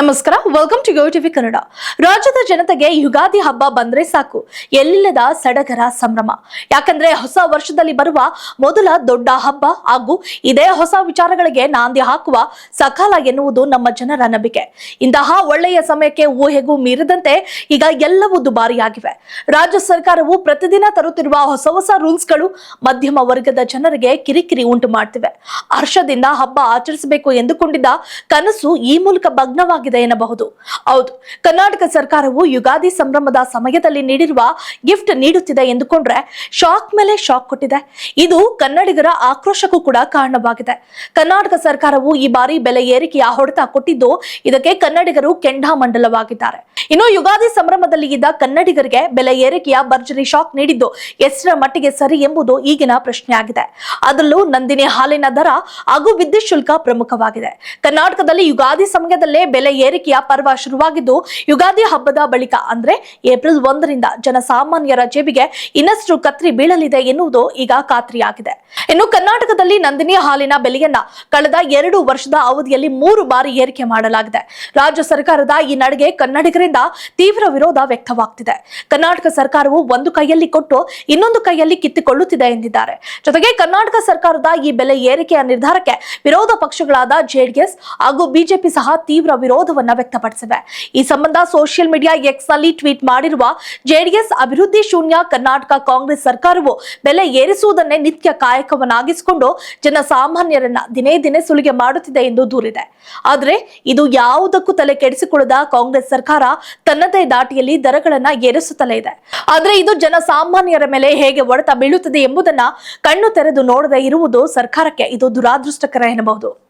ನಮಸ್ಕಾರ welcome to Yo TV Kannada ರಾಜ್ಯದ ಜನತೆಗೆ ಯುಗಾದಿ ಹಬ್ಬ ಬಂದ್ರೆ ಸಾಕು. ಎಲ್ಲಿಲ್ಲದ ಸಡಗರ ಸಂಭ್ರಮ. ಯಾಕಂದ್ರೆ ಹೊಸ ವರ್ಷದಲ್ಲಿ ಬರುವ ಮೊದಲ ದೊಡ್ಡ ಹಬ್ಬ ಹಾಗೂ ಇದೇ ಹೊಸ ವಿಚಾರಗಳಿಗೆ ನಾಂದಿ ಹಾಕುವ ಸಕಾಲ ಎನ್ನುವುದು ನಮ್ಮ ಜನರ ನಂಬಿಕೆ. ಇಂತಹ ಒಳ್ಳೆಯ ಸಮಯಕ್ಕೆ ಊಹೆಗೂ ಮೀರಿದಂತೆ ಈಗ ಎಲ್ಲವೂ ದುಬಾರಿಯಾಗಿವೆ. ರಾಜ್ಯ ಸರ್ಕಾರವು ಪ್ರತಿದಿನ ತರುತ್ತಿರುವ ಹೊಸ ಹೊಸ ರೂಲ್ಸ್ಗಳು ಮಧ್ಯಮ ವರ್ಗದ ಜನರಿಗೆ ಕಿರಿಕಿರಿ ಉಂಟು ಮಾಡ್ತಿವೆ. ಹರ್ಷದಿಂದ ಹಬ್ಬ ಆಚರಿಸಬೇಕು ಎಂದುಕೊಂಡಿದ್ದ ಕನಸು ಈ ಮೂಲಕ ಭಗ್ನವಾಗಿದೆ. ಎನ್ನಬಹುದು. ಹೌದು, ಕರ್ನಾಟಕ ಸರ್ಕಾರವು ಯುಗಾದಿ ಸಂಭ್ರಮದ ಸಮಯದಲ್ಲಿ ನೀಡಿರುವ ಗಿಫ್ಟ್ ನೀಡುತ್ತಿದೆ ಎಂದುಕೊಂಡ್ರೆ ಶಾಕ್ ಮೇಲೆ ಶಾಕ್ ಕೊಟ್ಟಿದೆ. ಇದು ಕನ್ನಡಿಗರ ಆಕ್ರೋಶಕ್ಕೂ ಕೂಡ ಕಾರಣವಾಗಿದೆ. ಕರ್ನಾಟಕ ಸರ್ಕಾರವು ಈ ಬಾರಿ ಬೆಲೆ ಏರಿಕೆಯ ಹೊಡೆತ ಕೊಟ್ಟಿದ್ದು ಇದಕ್ಕೆ ಕನ್ನಡಿಗರು ಕೆಂಡಾಮಂಡಲವಾಗಿದ್ದಾರೆ ಇನ್ನು ಯುಗಾದಿ ಸಂಭ್ರಮದಲ್ಲಿ ಇದ್ದ ಕನ್ನಡಿಗರಿಗೆ ಬೆಲೆ ಏರಿಕೆಯ ಭರ್ಜರಿ ಶಾಕ್ ನೀಡಿದ್ದು ಎಷ್ಟರ ಮಟ್ಟಿಗೆ ಸರಿ ಎಂಬುದು ಈಗಿನ ಪ್ರಶ್ನೆಯಾಗಿದೆ. ಅದರಲ್ಲೂ ನಂದಿನಿ ಹಾಲಿನ ದರ ಹಾಗೂ ವಿದ್ಯುತ್ ಶುಲ್ಕ ಪ್ರಮುಖವಾಗಿದೆ. ಕರ್ನಾಟಕದಲ್ಲಿ ಯುಗಾದಿ ಸಮಯದಲ್ಲೇ ಬೆಲೆ ಏರಿಕೆಯ ಪರ್ವ ಶುರುವಾಗಿದ್ದು, ಯುಗಾದಿ ಹಬ್ಬದ ಬಳಿಕ ಅಂದ್ರೆ ಏಪ್ರಿಲ್ ಒಂದರಿಂದ ಜನಸಾಮಾನ್ಯರ ಜೇಬಿಗೆ ಇನ್ನಷ್ಟು ಕತ್ರಿ ಬೀಳಲಿದೆ ಎನ್ನುವುದು ಈಗ ಖಾತ್ರಿಯಾಗಿದೆ. ಇನ್ನು ಕರ್ನಾಟಕದಲ್ಲಿ ನಂದಿನಿ ಹಾಲಿನ ಬೆಲೆಯನ್ನ ಕಳೆದ ಎರಡು ವರ್ಷದ ಅವಧಿಯಲ್ಲಿ ಮೂರು ಬಾರಿ ಏರಿಕೆ ಮಾಡಲಾಗಿದೆ. ರಾಜ್ಯ ಸರ್ಕಾರದ ಈ ನಡೆಗೆ ಕನ್ನಡಿಗರಿಂದ ತೀವ್ರ ವಿರೋಧ ವ್ಯಕ್ತವಾಗ್ತಿದೆ. ಕರ್ನಾಟಕ ಸರ್ಕಾರವು ಒಂದು ಕೈಯಲ್ಲಿ ಕೊಟ್ಟು ಇನ್ನೊಂದು ಕೈಯಲ್ಲಿ ಕಿತ್ತುಕೊಳ್ಳುತ್ತಿದೆ ಎಂದಿದ್ದಾರೆ. ಜೊತೆಗೆ ಕರ್ನಾಟಕ ಸರ್ಕಾರದ ಈ ಬೆಲೆ ಏರಿಕೆಯ ನಿರ್ಧಾರಕ್ಕೆ ವಿರೋಧ ಪಕ್ಷಗಳಾದ ಜೆಡಿಎಸ್ ಹಾಗೂ ಬಿಜೆಪಿ ಸಹ ತೀವ್ರ ವಿರೋಧವನ್ನ ವ್ಯಕ್ತಪಡಿಸಿವೆ. ಈ ಸಂಬಂಧ ಸೋಷಿಯಲ್ ಮೀಡಿಯಾ ಎಕ್ಸ್ನಲ್ಲಿ ಟ್ವೀಟ್ ಮಾಡಿರುವ ಜೆಡಿಎಸ್ ಅಭಿವೃದ್ಧಿ ಶೂನ್ಯ ಕರ್ನಾಟಕ ಕಾಂಗ್ರೆಸ್ ಸರ್ಕಾರವು ಬೆಲೆ ಏರಿಸುವುದನ್ನೇ ನಿತ್ಯ ಕಾಯಕವನ್ನಾಗಿಸಿಕೊಂಡು ಜನಸಾಮಾನ್ಯರನ್ನ ದಿನೇ ದಿನೇ ಸುಲಿಗೆ ಮಾಡುತ್ತಿದೆ ಎಂದು ದೂರಿದೆ. ಆದರೆ ಇದು ಯಾವುದಕ್ಕೂ ತಲೆ ಕೆಡಿಸಿಕೊಳ್ಳದ ಕಾಂಗ್ರೆಸ್ ಸರ್ಕಾರ ತನ್ನದೇ ದಾಟಿಯಲ್ಲಿ ದರಗಳನ್ನ ಏರಿಸುತ್ತಲೇ ಇದೆ. ಆದರೆ ಇದು ಜನಸಾಮಾನ್ಯರ ಮೇಲೆ ಹೇಗೆ ಹೊಡೆತ ಬೀಳುತ್ತದೆ ಎಂಬುದನ್ನ ಕಣ್ಣು ತೆರೆದು ನೋಡದೇ ಇರುವುದು ಸರ್ಕಾರಕ್ಕೆ ಇದು ದುರಾದೃಷ್ಟಕರ ಎನ್ನಬಹುದು.